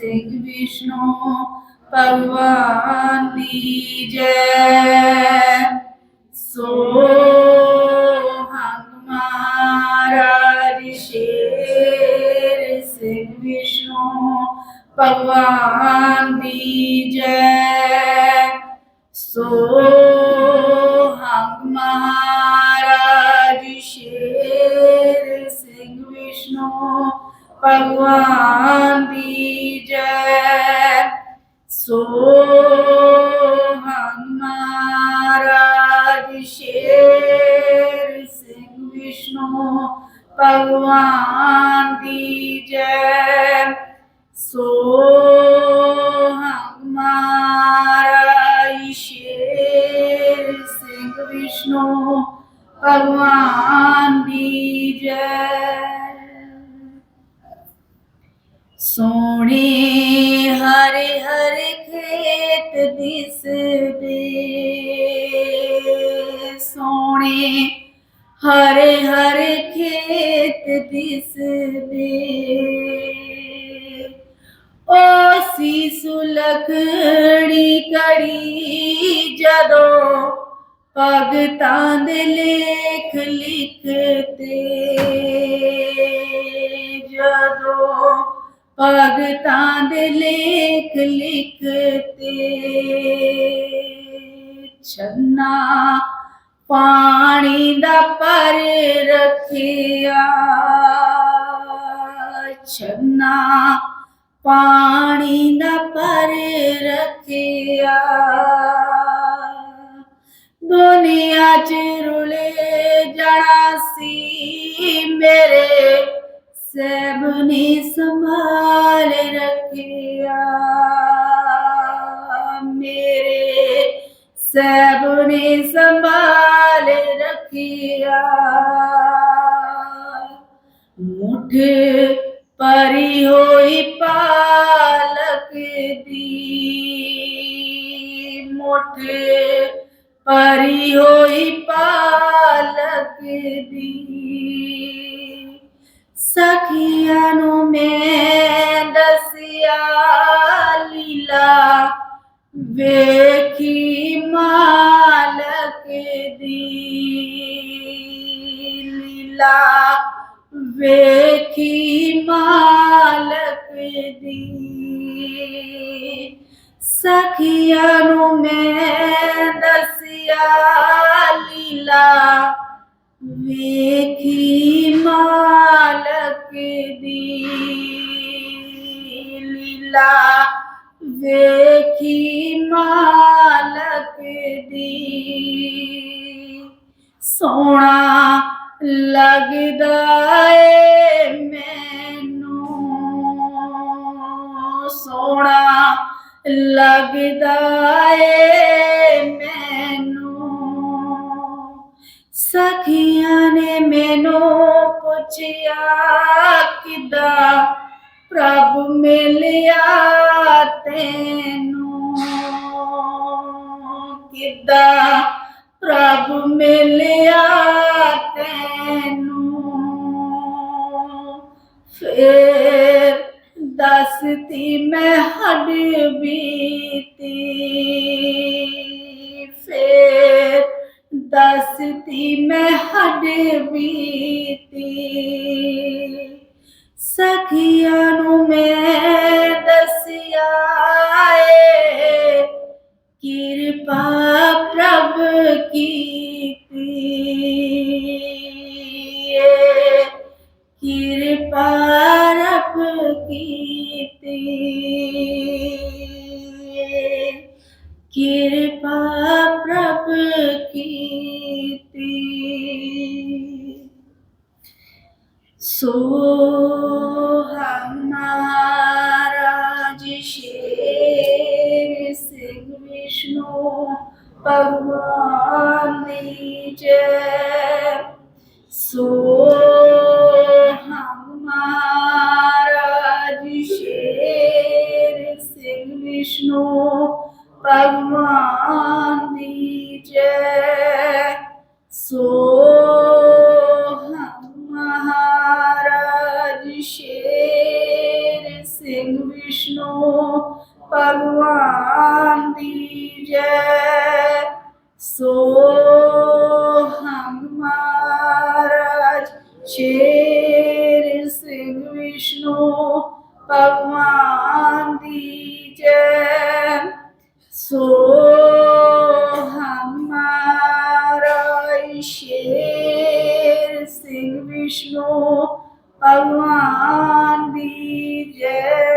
ਸਿੰਘ ਵਿਸ਼ਨੂੰ ਭਗਵਾਨ ਦੀ ਜੈ। ਸੋ ਹਮ ਮਹਾਰਾਜ ਸ਼ੇਰ ਸਿੰਘ ਵਿਸ਼ਨੂੰ ਭਗਵਾਨ ਦੀ ਜੈ। ਸੋ ਹਮ ਮਹਾਰਾਜ ਸ਼ੇਰ ਸਿੰਘ ਵਿਸ਼ਨੂੰ ਭਗਵਾਨ ਦੀ ਜੈ ਸੋ ਹਮ ਮਹਾਰਾਜ ਸ਼ੇਰ ਸਿੰਘ ਵਿਸ਼ਨੂੰ ਭਗਵਾਨ ਦੀ ਜੈ ਸੋਹਣੇ ਹਰੇ ਹਰੇ ਖੇਤ ਦਿਸਦੇ। ਸੋਹਣੇ ਹਰੇ ਹਰੇ ਖੇਤ ਦਿਸਦੇ। ਓ ਸੀ ਸੁਲਖੜੀ ਕੜੀ ਜਦੋਂ ਭਗਤਾਂ ਦੇ ਲੇਖ ਲਿਖਤੇ ਲੇਖ ਲਿਖਤੇ ਛੰਨਾ ਪਾਣੀ ਦਾ ਪਰ ਰੱਖਿਆ। ਛੰਨਾ ਪਾਣੀ ਦਾ ਪਰ ਰੱਖਿਆ। ਦੁਨੀਆ ਚ ਰੁਲੇ ਜਾਣਾ ਸੀ ਮੇਰੇ ਸਭ ਨੇ ਸੰਭਾਲ ਰੱਖਿਆ। ਮੇਰੇ ਸਭ ਨੇ ਸੰਭਾਲ ਰੱਖਿਆ। ਮੁੱਠ ਪਰੀ ਹੋਈ ਪਾਲਕ ਦੀ ਮੁੱਠ ਪਰੀ ਹੋਈ ਪਾਲਕ ਦੀ ਸਖੀਆਂ ਨੂੰ ਮੈਂ ਦੱਸਿਆ, ਲੀਲਾ ਵੇਖੀ ਮਾਲਕ ਦੀ। ਲੀਲਾ ਵੇਖੀ ਮਾਲਕ ਦੀ। ਸਖੀਆਂ ਨੂੰ ਮੈਂ ਦੱਸਿਆ, ਲੀਲਾ ਵੇਖੀ ਮਾਲਕ ਦੀ ਲੀਲਾ ਵੇਖੀ ਮਾਲਕ ਦੀ ਸੋਹਣਾ ਲੱਗਦਾ ਮਿਲਿਆ ਤੈਨੂੰ। ਕਿੱਦਾਂ ਪ੍ਰਭ ਮਿਲਿਆ ਤੈਨੂੰ? ਫੇਰ ਦੱਸਤੀ ਮੈਂ ਹੱਡ ਬੀਤੀ। ਫੇਰ ਦੱਸਤੀ ਮੈਂ ਹੱਡ ਬੀਤੀ। ਸਖੀਆਂ ਨੂੰ ਮੈਂ ਦੱਸਿਆ ਏ ਕਿਰਪਾ ਪ੍ਰਭ ਕੀਤੀ ਏ ਕਿਰਪਾ ਰੱਬ ਕੀਤੀ ਸੋ ਹਮਾਰਾ ਸ਼ੇਰ ਸਿੰਘ ਵਿਸ਼ਨੂੰ ਭਗਵਾਨ ਦੀ ਜੈ ਸੋ ਦੀ ਜੈ ਸੋ ਹਮ ਮਹਾਰਾਜ ਸ਼ੇਰ ਸਿੰਘ ਵਿਸ਼ਨੂੰ ਭਗਵਾਨ ਦੀ ਜੈ ਸੋ ਹਮਾਰਾ ਸ਼ੇਰ ਸਿੰਘ ਵਿਸ਼ਨੂੰ ਭਗਵਾਨ ਦੀ ਜੈ